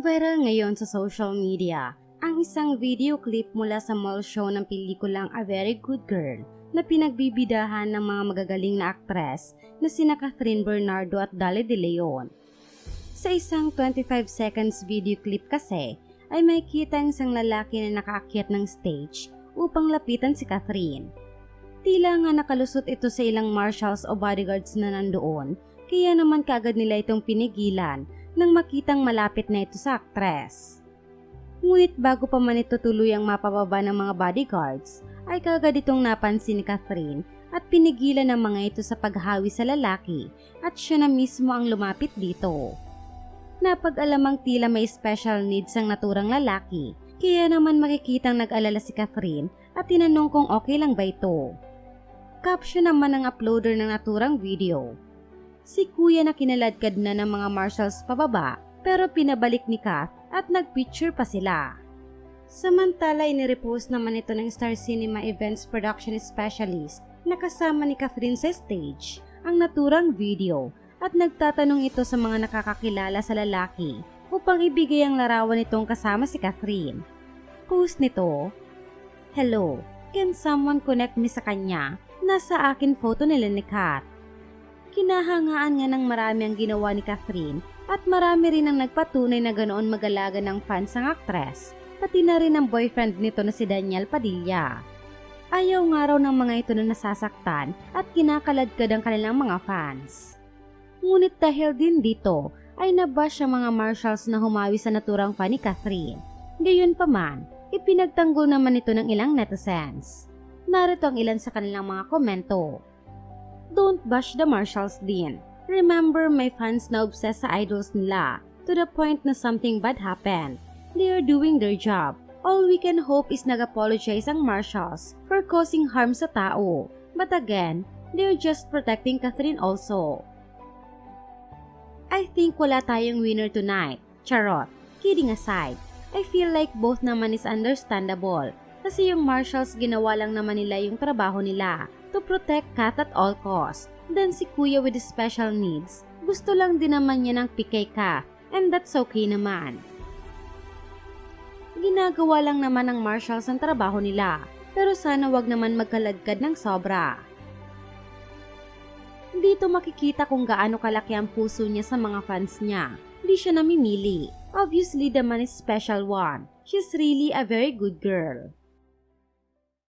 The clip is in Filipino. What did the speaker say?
Viral ngayon sa social media ang isang video clip mula sa mall show ng pelikulang A Very Good Girl na pinagbibidahan ng mga magagaling na aktres na sina Catherine Bernardo at Dali De Leon. Sa isang 25 seconds video clip kasi ay may kita ang isang lalaki na nakaakyat ng stage upang lapitan si Catherine. Tila nga nakalusot ito sa ilang marshals o bodyguards na nandoon kaya naman kagad nila itong pinigilan nang makitang malapit na ito sa aktres. Ngunit bago pa man ito tuluyang mapababa ng mga bodyguards, ay kagad itong napansin ni Catherine at pinigilan ng mga ito sa paghawi sa lalaki at siya na mismo ang lumapit dito. Napag-alamang tila may special needs ang naturang lalaki, kaya naman makikitang nag-alala si Catherine at tinanong kung okay lang ba ito. Caption naman ng uploader ng naturang video. Si kuya na kinaladkad na ng mga marshals pababa pero pinabalik ni Kath at nagpicture pa sila. Samantala, inirepost naman ito ng Star Cinema Events Production Specialist na kasama ni Catherine sa stage ang naturang video at nagtatanong ito sa mga nakakakilala sa lalaki upang ibigay ang larawan nitong kasama si Catherine. Post nito, Hello, can someone connect me sa kanya? Nasa akin photo nila ni Kat. Kinahangaan nga ng marami ang ginawa ni Catherine at marami rin ang nagpatunay na ganoon magalaga ng fans ang aktres, pati na rin ang boyfriend nito na si Daniel Padilla. Ayaw nga raw ng mga ito na nasasaktan at kinakaladkad ang kanilang mga fans. Ngunit dahil din dito, ay nabash ang mga marshals na humawi sa naturang fan ni Catherine. Gayon pa man, ipinagtanggol naman ito ng ilang netizens. Narito ang ilan sa kanilang mga komento. Don't bash the marshals din. Remember, my fans na obsessed sa idols nila to the point na something bad happened. They are doing their job. All we can hope is nag-apologize ang marshals for causing harm sa tao. But again, they're just protecting Catherine also. I think wala tayong winner tonight. Charot. Kidding aside, I feel like both naman is understandable kasi yung marshals ginawa lang naman nila yung trabaho nila to protect Kat at all cost. Then si kuya with special needs, gusto lang din naman niya ng pikay Kat and that's okay naman. Ginagawa lang naman ng marshals ang trabaho nila pero sana wag naman magkaladkad ng sobra. Dito makikita kung gaano kalaki ang puso niya sa mga fans niya. Di siya namimili. Obviously, the man is special one. She's really a very good girl.